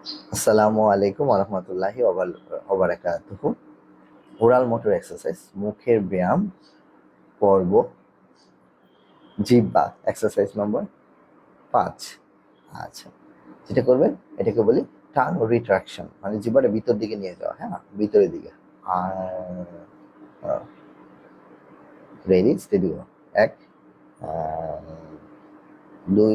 আসসালামু আলাইকুম রহমতুল্লাহি ওবারাকাতুহু। ওরাল মোটর এক্সারসাইজ, মুখের ব্যায়াম, পর্ব, জিব্বা, এক্সারসাইজ নম্বর পাঁচ। আচ্ছা যেটা করবেন, এটাকে বলি টাং রিট্রাকশন মানে জিব্বাটা ভিতর দিকে নিয়ে যাওয়া হ্যাঁ? ভিতরের দিকে। আর রেডি স্টেডি এক দুই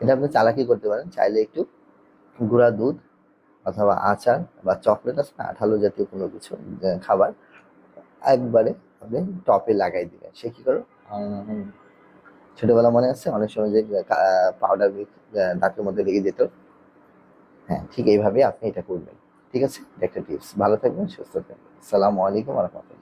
এটা আপনি চালাকি করতে পারেন। চাইলে একটু গুঁড়া দুধ অথবা আচার বা চকলেট আছে না আঠালো জাতীয় কোনো কিছু খাবার একবারে আপনি টপে লাগাই দিবেন। সে কি করো? ছোটবেলা মনে আছে? অনেক সময় যে পাউডার দাঁতের মধ্যে লেগে যেত। হ্যাঁ ঠিক এইভাবে আপনি এটা করবেন। ঠিক আছে? একটা টিপস ভালো থাকবেন সুস্থ থাকবেন। আসসালামু আলাইকুম রহমতুল্লাহ।